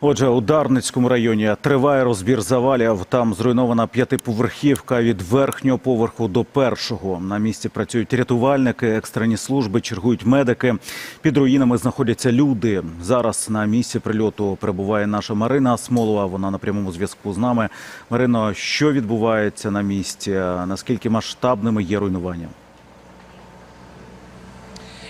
Отже, у Дарницькому районі триває розбір завалів. Там зруйнована п'ятиповерхівка від верхнього поверху до першого. На місці працюють рятувальники, екстрені служби, чергують медики. Під руїнами знаходяться люди. Зараз на місці прильоту перебуває наша Марина Смолова. Вона на прямому зв'язку з нами. Марино, що відбувається на місці? Наскільки масштабними є руйнування?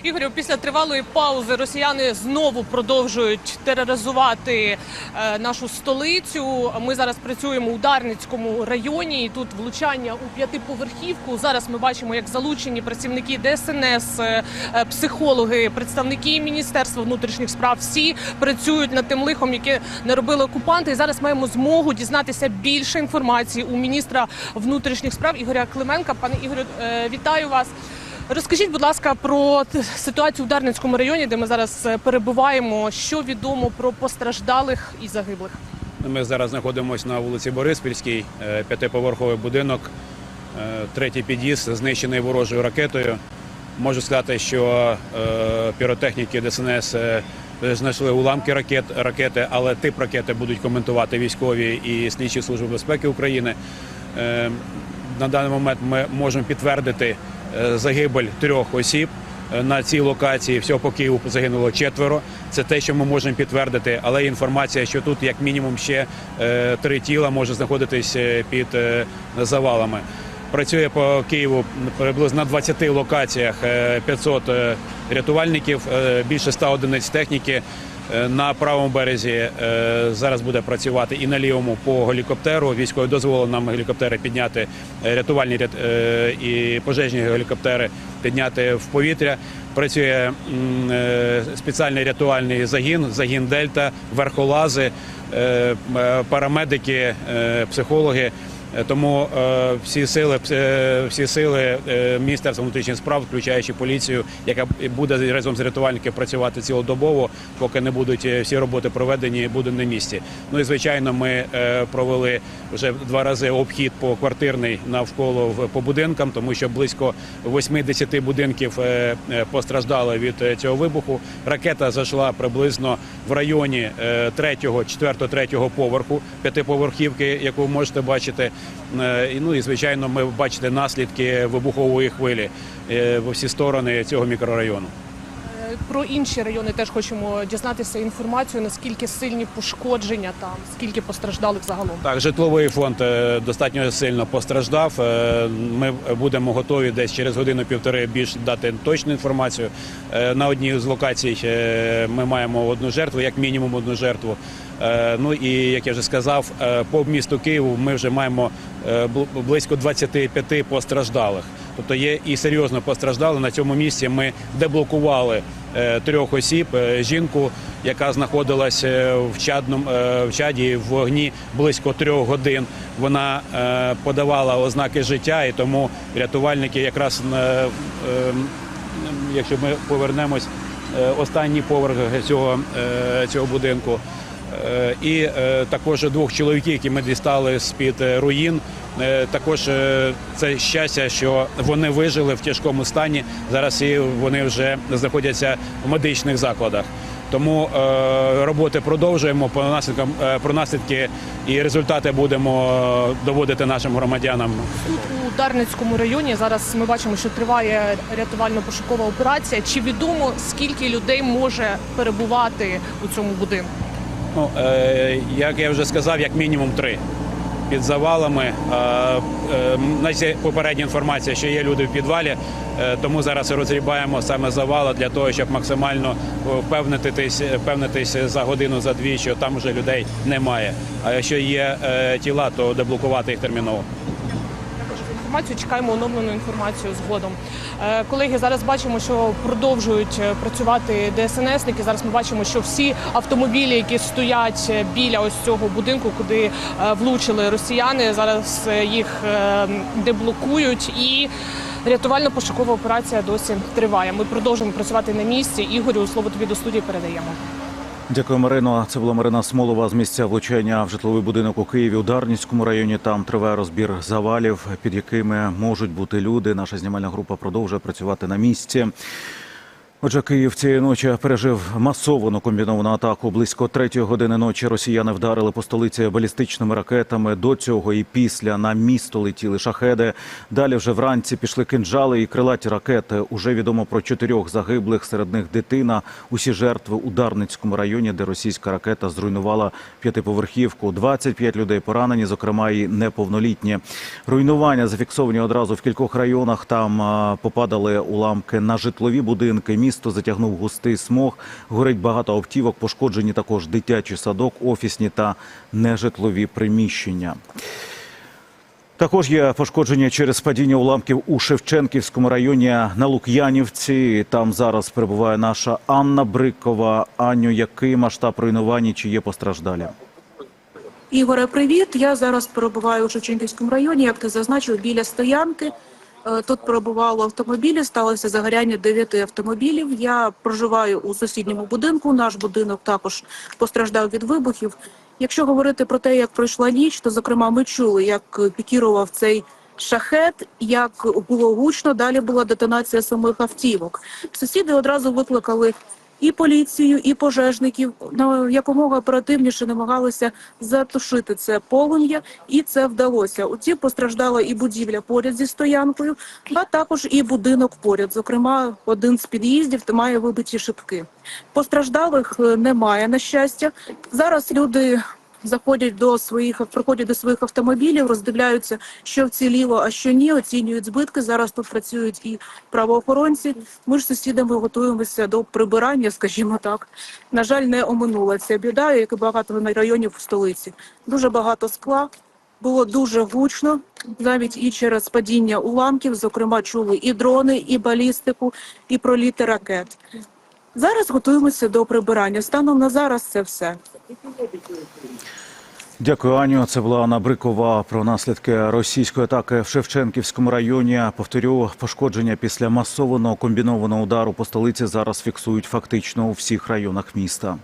Ігорю, після тривалої паузи росіяни знову продовжують тероризувати е, нашу столицю. Ми зараз працюємо у Дарницькому районі. І тут влучання у п'ятиповерхівку. Зараз ми бачимо, як залучені працівники ДСНС, е, е, психологи, представники Міністерства внутрішніх справ. Всі працюють над тим лихом, яке не робили окупанти. І зараз маємо змогу дізнатися більше інформації у міністра внутрішніх справ Ігоря Клименка. Пане Ігорю, е, вітаю вас. Розкажіть, будь ласка, про ситуацію в Дарницькому районі, де ми зараз е, перебуваємо. Що відомо про постраждалих і загиблих? Ми зараз знаходимося на вулиці Бориспільській, е, п'ятиповерховий будинок, е, третій під'їзд, знищений ворожою ракетою. Можу сказати, що піротехніки ДСНС знайшли уламки ракет, ракети, але тип ракети будуть коментувати військові і слідчі служби безпеки України. На даний момент ми можемо підтвердити загибель трьох осіб. Е, На цій локації всього по Києву загинуло четверо. Це те, що ми можемо підтвердити. Але інформація, що тут як мінімум ще е, три тіла може знаходитись е, під е, завалами. Працює по Києву приблизно на 20 локаціях е, 500 е, рятувальників, е, більше 100 одиниць техніки. Е, На правому березі е, зараз буде працювати і на лівому по гелікоптеру. Військові дозволили нам гелікоптери підняти е, рятувальні рят- і пожежні гелікоптери підняти в повітря. Працює спеціальний рятувальний загін, загін Дельта, верхолази, парамедики, психологи. Е, Тому е, всі сили, е, всі сили Міністерства внутрішніх справ, включаючи поліцію, яка буде разом з рятувальниками працювати цілодобово, поки не будуть всі роботи проведені, буде на місці. Ну і звичайно, ми провели вже два рази обхід по квартирний навколо по будинкам, тому що близько 80 будинків постраждали від цього вибуху. Ракета зайшла приблизно в районі 3-го, 4-3 поверху п'ятиповерхівки, яку можете бачити. Е, Ну і звичайно, ми бачите наслідки вибухової хвилі в усі сторони цього мікрорайону. Про інші райони теж хочемо дізнатися інформацію, наскільки сильні пошкодження там, скільки постраждалих загалом. Так, житловий фонд е, достатньо сильно постраждав. Е, Ми будемо готові десь через годину-півтори більш дати точну інформацію. Е, На одній з локацій ми маємо одну жертву, як мінімум одну жертву. Ну і як я вже сказав, по місту Києву ми вже маємо бл- близько 25 постраждалих. Тобто є і серйозно постраждали. На цьому місці ми деблокували е, трьох осіб. Е, Жінку, яка знаходилась е, в чадному в чаді в вогні близько трьох годин. Вона подавала ознаки життя, і тому рятувальники якраз якщо ми повернемось, останній поверх цього, цього будинку. Е, І е, також двох чоловіків, які ми дістали з-під е, руїн. Також це щастя, що вони вижили в тяжкому стані. Зараз і вони вже знаходяться в медичних закладах. Тому роботи продовжуємо по наслідкам про наслідки і результати будемо доводити нашим громадянам. Тут у Дарницькому районі зараз ми бачимо, що триває рятувально-пошукова операція. Чи відомо скільки людей може перебувати у цьому будинку? Ну, як я вже сказав, як мінімум три під завалами. Е, е, попередня інформація, що є люди в підвалі, тому зараз розрібаємо саме завали для того, щоб максимально впевнитись, впевнитись за годину, за дві, що там вже людей немає. А якщо є тіла, то деблокувати їх терміново. Інформацію. Чекаємо оновлену інформацію згодом. Е, Колеги, зараз бачимо, що продовжують е, працювати ДСНСники. Зараз ми бачимо, що всі автомобілі, які стоять е, біля ось цього будинку, куди влучили росіяни, зараз їх деблокують і. Рятувально-пошукова операція досі триває. Ми продовжуємо працювати на місці. Ігорю, слово тобі до студії передаємо. Дякую, Марино. Це була Марина Смолова з місця влучання в житловий будинок у Києві у Дарницькому районі. Там триває розбір завалів, під якими можуть бути люди. Наша знімальна група продовжує працювати на місці. Отже, Київ цієї ночі пережив масовану комбіновану атаку. Близько третьої години ночі росіяни вдарили по столиці балістичними ракетами. До цього і після на місто летіли шахеди. Далі вже вранці пішли кинджали і крилаті ракети. Уже відомо про чотирьох загиблих, серед них дитина. Усі жертви у Дарницькому районі, де російська ракета зруйнувала п'ятиповерхівку. 25 людей поранені, зокрема і неповнолітні. Руйнування зафіксовані одразу в кількох районах. Там попадали уламки на житлові будинки. Місто затягнув густий смог. Горить багато автівок. Пошкоджені також дитячий садок, офісні та нежитлові приміщення. Також є пошкодження через падіння уламків у Шевченківському районі на Лук'янівці. Там зараз перебуває наша Анна Брикова. Аню, який масштаб руйнувань, і чи є постраждалі? Ігоре, привіт. Я зараз перебуваю у Шевченківському районі, як ти зазначив, біля стоянки. Е, Тут перебувало автомобілі, сталося загоряння дев'яти автомобілів. Я проживаю у сусідньому будинку. Наш будинок також постраждав від вибухів. Якщо говорити про те, як пройшла ніч, то зокрема ми чули, як пікірував цей шахет, як було гучно. Далі була детонація самих автівок. Сусіди одразу викликали і поліцію, і пожежників на якомога оперативніше намагалися затушити це полум'я, і це вдалося. Уті постраждала і будівля поряд зі стоянкою, а також і будинок поряд. Зокрема, один з під'їздів має вибиті шибки. Постраждалих е, немає на щастя. Зараз люди. Заходять до своїх приходять до своїх автомобілів, роздивляються, що вціліло, а що ні, оцінюють збитки. Зараз тут працюють і правоохоронці. Ми ж сусідами готуємося до прибирання, скажімо так. На жаль, не оминула ця біда, як і багато районів в столиці. Дуже багато скла. Було дуже гучно, навіть і через падіння уламків. Зокрема, чули і дрони, і балістику, і проліти ракет. Зараз готуємося до прибирання. Станом на зараз це все. Дякую, Аню. Це була Анна Брикова про наслідки російської атаки в Шевченківському районі. Повторю, пошкодження після масованого комбінованого удару по столиці зараз фіксують фактично у всіх районах міста.